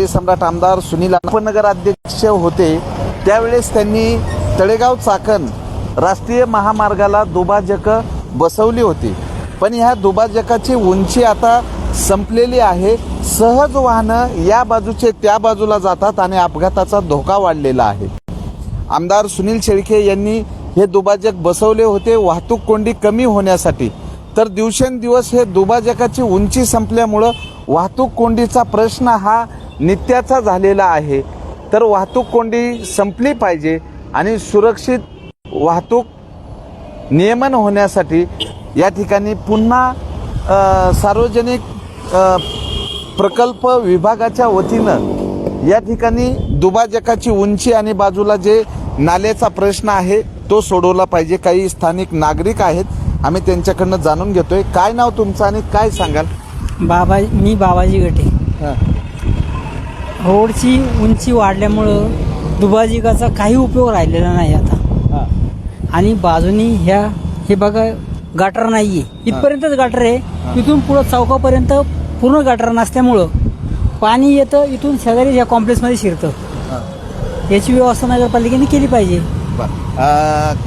सम्राट आमदार सुनील उपनगर अध्यक्ष होते. त्यावेळेस त्यांनी तळेगाव चाकण राष्ट्रीय महामार्गाला दुभाजक बसवली होती. पण ह्या दुभाजकाची उंची आता संपलेली आहे. सहज वाहनं या बाजूचे त्या बाजूला जातात आणि अपघाताचा धोका वाढलेला आहे. आमदार सुनील शेळके यांनी हे दुभाजक बसवले होते वाहतूक कोंडी कमी होण्यासाठी. तर दिवसेंदिवस हे दुभाजकाची उंची संपल्यामुळं वाहतूक कोंडीचा प्रश्न हा नित्याचा झालेला आहे. तर वाहतूक कोंडी संपली पाहिजे आणि सुरक्षित वाहतूक नियमन होण्यासाठी या ठिकाणी पुन्हा सार्वजनिक प्रकल्प विभागाच्या वतीनं या ठिकाणी दुभाजकाची उंची आणि बाजूला जे नाल्याचा प्रश्न आहे तो सोडवला पाहिजे. काही स्थानिक नागरिक आहेत. आम्ही त्यांच्याकडनं जाणून घेतोय. काय नाव तुमचं आणि काय सांगाल? बाबा मी बाबाजी गटे. रोडची उंची वाढल्यामुळं दुभाजिकाचा काही उपयोग राहिलेला नाही आता. आणि बाजूनी ह्या हे बघा गटर नाहीये. इथपर्यंतच गटर आहे. इथून पुढं चौकापर्यंत पूर्ण गटर नसल्यामुळं पाणी येतं इथून शेजारी ह्या कॉम्प्लेक्समध्ये शिरतं. याची व्यवस्था नगरपालिकेने केली पाहिजे.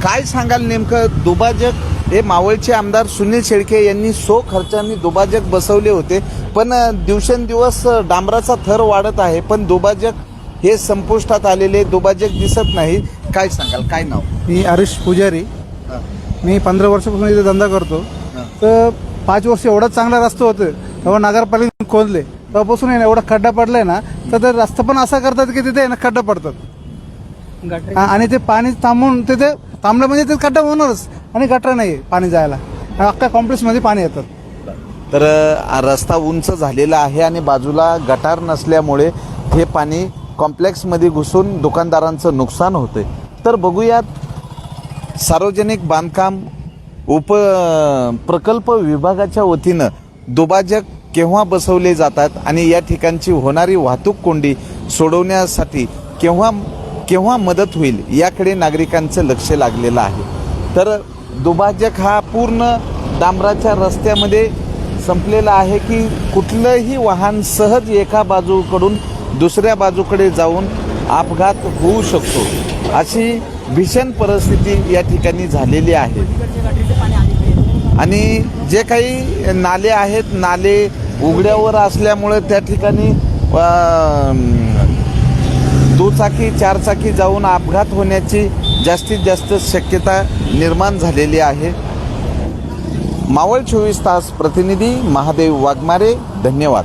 काय सांगाल नेमकं दुभाजक हे मावळचे आमदार सुनील शेळके यांनी सो खर्चांनी दुभाजक बसवले होते. पण दिवसेंदिवस डांबराचा थर वाढत आहे पण दुभाजक हे संपुष्टात आलेले दुभाजक दिसत नाही. काय सांगाल? काय नाव? मी हरीश पुजारी. मी पंधरा वर्षापासून इथे धंदा करतो. तर पाच वर्ष एवढा चांगला रस्ता होतं. तेव्हा नगरपालिकेने खोदले. तेव्हापासून आहे ना एवढा खड्डा पडलाय ना तर ते रस्ता पण असा करतात की तिथे आहे ना खड्डा पडतात. गटर. आणि ते पाणी थांबून तिथे थांबलं म्हणजे ते खड्डा होणारच आणि गटर नाही पाणी जायला. अख्ख्या कॉम्प्लेक्समध्ये पाणी येतात तर रस्ता उंच झालेला आहे आणि बाजूला गटार नसल्यामुळे हे पाणी कॉम्प्लेक्समध्ये घुसून दुकानदारांचं नुकसान होते तर बघूयात सार्वजनिक बांधकाम उप प्रकल्प विभागाच्या वतीनं दुभाजक केव्हा बसवले जातात आणि या ठिकाणची होणारी वाहतूक कोंडी सोडवण्यासाठी केव्हा केव्हा मदत होईल याकडे नागरिकांचं लक्ष लागलेलं आहे. तर दुभाजक हा पूर्ण डांबराच्या रस्त्यामध्ये संपलेला आहे की कुठलंही वाहन सहज एका बाजूकडून दुसऱ्या बाजूकडे जाऊन अपघात होऊ शकतो. अशी भीषण परिस्थिती या ठिकाणी झालेली आहे. आणि जे काही नाले आहेत नाले उघड्यावर असल्यामुळे त्या ठिकाणी दुचाकी चारचाकी जाऊन अपघात होण्याची जास्तीत जास्त शक्यता निर्माण झालेली आहे. मावळ चोवीस तास प्रतिनिधी महादेव वाघमारे धन्यवाद.